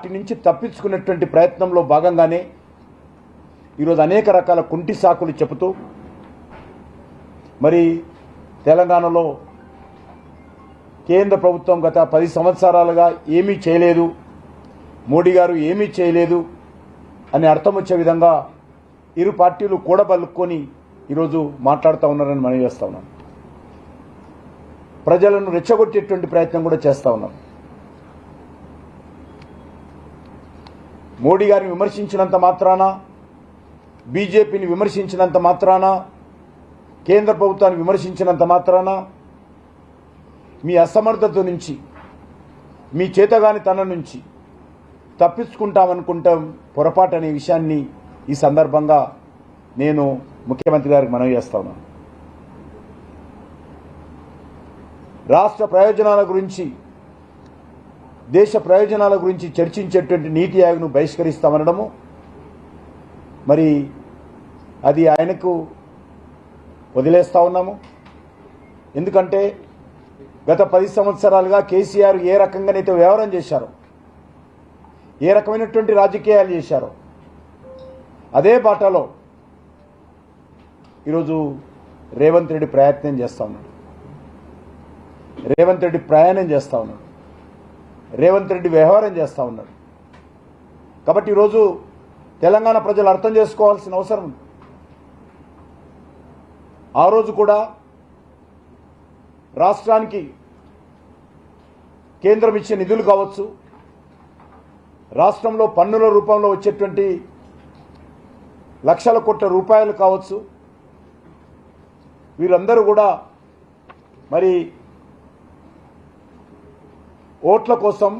వాటి నుంచి తప్పించుకునేటువంటి ప్రయత్నంలో భాగంగానే ఈరోజు అనేక రకాల కుంటి సాకులు చెబుతూ మరి తెలంగాణలో కేంద్ర ప్రభుత్వం గత పది సంవత్సరాలుగా ఏమీ చేయలేదు మోడీ గారు ఏమీ చేయలేదు అని అర్థం వచ్చే విధంగా ఇరు పార్టీలు కూడబలుక్కొని ఈరోజు మాట్లాడుతూ ఉన్నారని మనం చేస్తా ఉన్నాం. ప్రజలను రెచ్చగొట్టేటువంటి ప్రయత్నం కూడా చేస్తా ఉన్నాం. మోడీ గారిని విమర్శించినంత మాత్రాన బీజేపీని విమర్శించినంత మాత్రాన కేంద్ర ప్రభుత్వాన్ని విమర్శించినంత మాత్రాన మీ అసమర్థత నుంచి మీ చేతగాని తన నుంచి తప్పించుకుంటామనుకుంటాం పొరపాటు అనే విషయాన్ని ఈ సందర్భంగా నేను ముఖ్యమంత్రి గారికి మనవి చేస్తా ఉన్నాను రాష్ట్ర ప్రయోజనాల గురించి దేశ ప్రయోజనాల గురించి చర్చించేటువంటి నీతి ఆయోగ్ను బహిష్కరిస్తామనడము. మరి అది ఆయనకు వదిలేస్తా ఉన్నాము. ఎందుకంటే గత పది సంవత్సరాలుగా కేసీఆర్ ఏ రకంగానైతే వ్యవహారం చేశారో ఏ రకమైనటువంటి రాజకీయాలు చేశారో అదే బాటలో ఈరోజు రేవంత్ రెడ్డి ప్రయత్నం చేస్తా ఉన్నాడు. రేవంత్ రెడ్డి ప్రయాణం చేస్తా ఉన్నాడు. రేవంత్ రెడ్డి వ్యవహారం చేస్తూ ఉన్నాడు. కాబట్టి ఈరోజు తెలంగాణ ప్రజలు అర్థం చేసుకోవాల్సిన అవసరం ఉంది. ఆ రోజు కూడా రాష్ట్రానికి కేంద్రం ఇచ్చే నిధులు కావచ్చు రాష్ట్రంలో పన్నుల రూపంలో వచ్చేటువంటి లక్షల కోట్ల రూపాయలు కావచ్చు వీరందరూ కూడా మరి ఓట్ల కోసం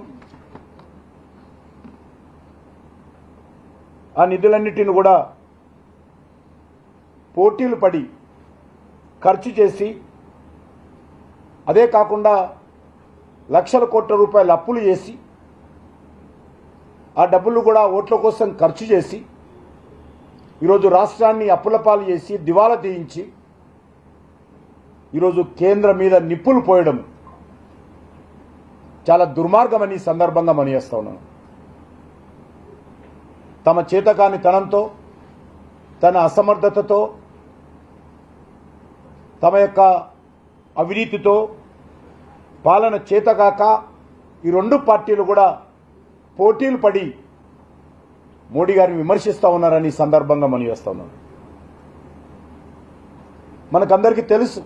ఆ నిధులన్నిటిని కూడా పోటీలు పడి ఖర్చు చేసి అదే కాకుండా లక్షల కోట్ల రూపాయలు అప్పులు చేసి ఆ డబ్బులు కూడా ఓట్ల కోసం ఖర్చు చేసి ఈరోజు రాష్ట్రాన్ని అప్పుల పాలు చేసి దివాలా తీయించి ఈరోజు కేంద్రం మీద నిప్పులు పోయడం చాలా దుర్మార్గమని ఈ సందర్భంగా మనియేస్తా ఉన్నాను. తమ చేతకాని తనంతో తన అసమర్థతతో తమ యొక్క అవినీతితో పాలన చేతగాక ఈ రెండు పార్టీలు కూడా పోటీలు పడి మోడీ గారిని విమర్శిస్తూ ఉన్నారని ఈ సందర్భంగా మనం చేస్తా మనకందరికీ తెలుసు